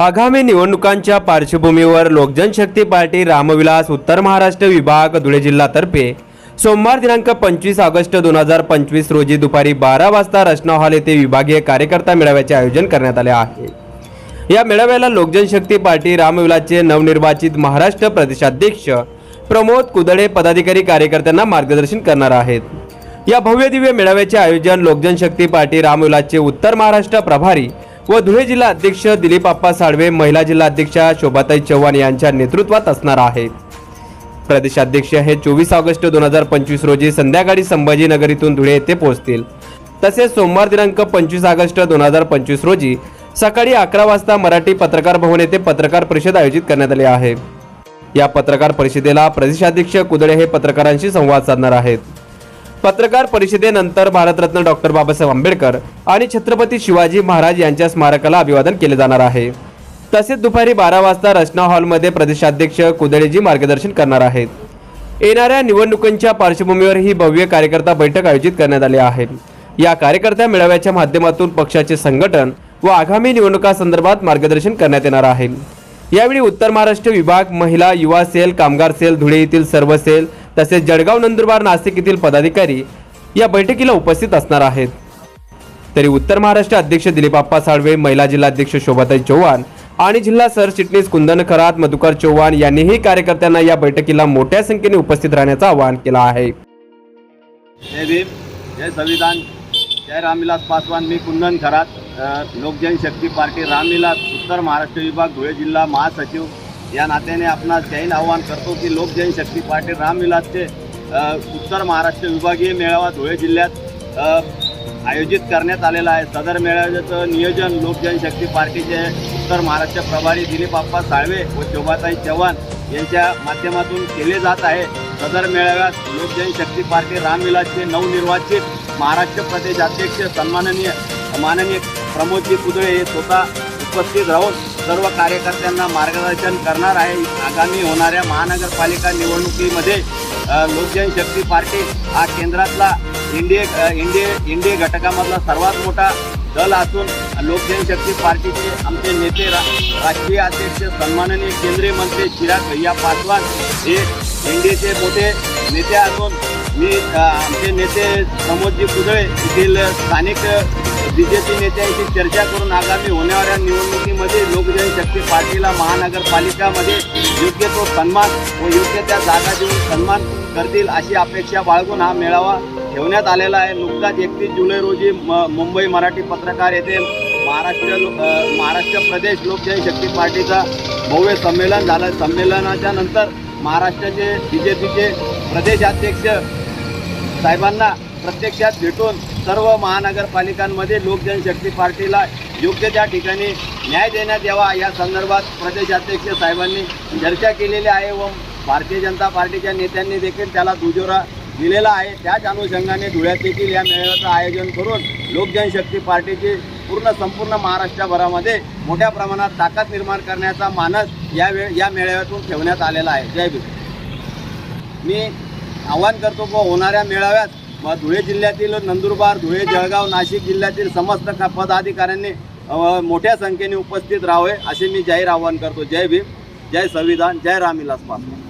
आगामी निवडणुकांच्या पार्श्वभूमीवर लोकजनशक्ती पार्टी रामविलास उत्तर महाराष्ट्र विभाग धुळे जिल्हातर्फे सोमवार दिनांक पंचवीस ऑगस्ट दोन हजार पंचवीस रोजी दुपारी बारा वाजता रचना हॉल येथे विभागीय कार्यकर्ता मेळाव्याचे आयोजन करण्यात आले आहे. या मेळाव्याला लोकजनशक्ती पार्टी रामविलासचे नवनिर्वाचित महाराष्ट्र प्रदेशाध्यक्ष प्रमोद कुदळे पदाधिकारी कार्यकर्त्यांना मार्गदर्शन करणार आहेत. या भव्य दिव्य मेळाव्याचे आयोजन लोकजनशक्ती पार्टी रामविलासचे उत्तर महाराष्ट्र प्रभारी व धुळे जिल्हा अध्यक्ष दिलीप आप्पा साळवे महिला जिल्हा अध्यक्षा शोभाताई चव्हाण यांच्या नेतृत्वात असणार आहेत. प्रदेशाध्यक्ष हे चोवीस ऑगस्ट दोन हजार पंचवीस रोजी संध्याकाळी संभाजीनगर इथून धुळे येथे पोहोचतील. तसेच सोमवार दिनांक पंचवीस ऑगस्ट दोन हजार पंचवीस रोजी सकाळी अकरा वाजता मराठी पत्रकार भवन येथे पत्रकार परिषद आयोजित करण्यात आली आहे. या पत्रकार परिषदेला प्रदेशाध्यक्ष कुदळे हे पत्रकारांशी संवाद साधणार आहेत. पत्रकार परिषदेनंतर भारतरत्न डॉक्टर बाबासाहेब आंबेडकर आणि छत्रपती शिवाजी महाराज यांच्या स्मारकाला अभिवादन केले जाणार आहे. तसेच दुपारी बारा वाजता रचना हॉलमध्ये प्रदेशाध्यक्ष कुदळेजी मार्गदर्शन करणार आहेत. येणाऱ्या निवडणुकांच्या पार्श्वभूमीवर ही भव्य कार्यकर्ता बैठक आयोजित करण्यात आली आहे. या कार्यकर्त्या मेळाव्याच्या माध्यमातून पक्षाचे संघटन व आगामी निवडणुकांसंदर्भात मार्गदर्शन करण्यात येणार आहे. यावेळी उत्तर महाराष्ट्र विभाग महिला युवा सेल कामगार सेल धुळे येथील सर्व सेल तसेच जळगाव नंदुरबार नाशिक येथील पदाधिकारी या बैठकीला उपस्थित असणार आहेत. तरी उत्तर महाराष्ट्र अध्यक्ष दिलीपाप्पा साळवे महिला जिल्हाध्यक्ष शोभाताई चव्हाण आणि जिल्हा सरचिटणीस कुंदन खरात मधुकर चव्हाण यांनीही कार्यकर्त्यांना या बैठकीला मोठ्या संख्येने उपस्थित राहण्याचं आवाहन केलं आहे. जय भीम जय संविधान जय रामविलास पासवान मी कुंदन खरात लोकजन लोकजनशक्ती पार्टी रामविलास उत्तर महाराष्ट्र विभाग धुळे जिल्हा महासचिव. या नात्याने आपणास जैन आव्हान करतो की लोकजनशक्ती पार्टी रामविलासचे उत्तर महाराष्ट्र विभागीय मेळावा धुळे जिल्ह्यात आयोजित करण्यात आलेला आहे. सदर मेळाव्याचं नियोजन लोकजनशक्ती पार्टीचे उत्तर महाराष्ट्र प्रभारी दिलीप आप्पा साळवे व शोभाताई चव्हाण यांच्या माध्यमातून केले जात आहे. सदर मेळाव्यात लोकजनशक्ती पार्टी रामविलासचे नवनिर्वाचित महाराष्ट्र प्रदेश अध्यक्ष सन्माननीय माननीय प्रमोदजी पुदळे हे स्वतः उपस्थित राहून सर्व कार्यकर्त्यांना मार्गदर्शन करणार आहे. आगामी होणाऱ्या महानगरपालिका निवडणुकीमध्ये लोकजनशक्ती पार्टी हा केंद्रातला इंडिये अ, इंडिये इंडिये घटकामधला सर्वात मोठा दल असून लोकजनशक्ती पार्टीचे आमचे नेते रा राष्ट्रीय अध्यक्ष सन्माननीय केंद्रीय मंत्री चिराग भैया पासवान हे एनडीएचे मोठे नेते असून मी आमचे नेते प्रमोदजी कुदळे येथील स्थानिक बी जे नेत्यांशी चर्चा करून आगामी होणाऱ्या निवडणुकीमध्ये लोकजनशक्ती पार्टीला महानगरपालिकामध्ये योग्य तो सन्मान व योग्य त्या जागा देऊन सन्मान करतील अशी अपेक्षा बाळगून हा मेळावा ठेवण्यात आलेला आहे. नुकताच एकतीस जुलै रोजी म मुंबई मराठी पत्रकार येथे महाराष्ट्र लो- महाराष्ट्र प्रदेश लोकजनशक्ती पार्टीचा भव्य संमेलन झालं. संमेलनाच्या नंतर महाराष्ट्राचे बी जे पीचे प्रदेशाध्यक्ष साहेबांना प्रत्यक्षात भेटून सर्व महानगरपालिकांमध्ये लोकजनशक्ती पार्टीला योग्य त्या ठिकाणी न्याय देण्यात यावा या संदर्भात प्रदेशाध्यक्ष साहेबांनी चर्चा केलेली आहे व भारतीय जनता पार्टीच्या नेत्यांनी देखील त्याला दुजोरा दिलेला आहे. त्याच अनुषंगाने धुळ्यात देखील या मेळाव्याचं आयोजन करून लोकजनशक्ती पार्टीची पूर्ण संपूर्ण महाराष्ट्रभरामध्ये मोठ्या प्रमाणात ताकद निर्माण करण्याचा मानस या वेळ या मेळाव्यातून ठेवण्यात आलेला आहे. जय भीम. मी आवाहन करतो की होणाऱ्या मेळाव्यात धुळे जिल्ह्यातील नंदुरबार धुळे जळगाव नाशिक जिल्ह्यातील समस्त पदाधिकाऱ्यांनी मोठ्या संख्येने उपस्थित राहावे असे मी जाहीर आवाहन करतो. जय भीम जय संविधान जय रामविलास पासवान.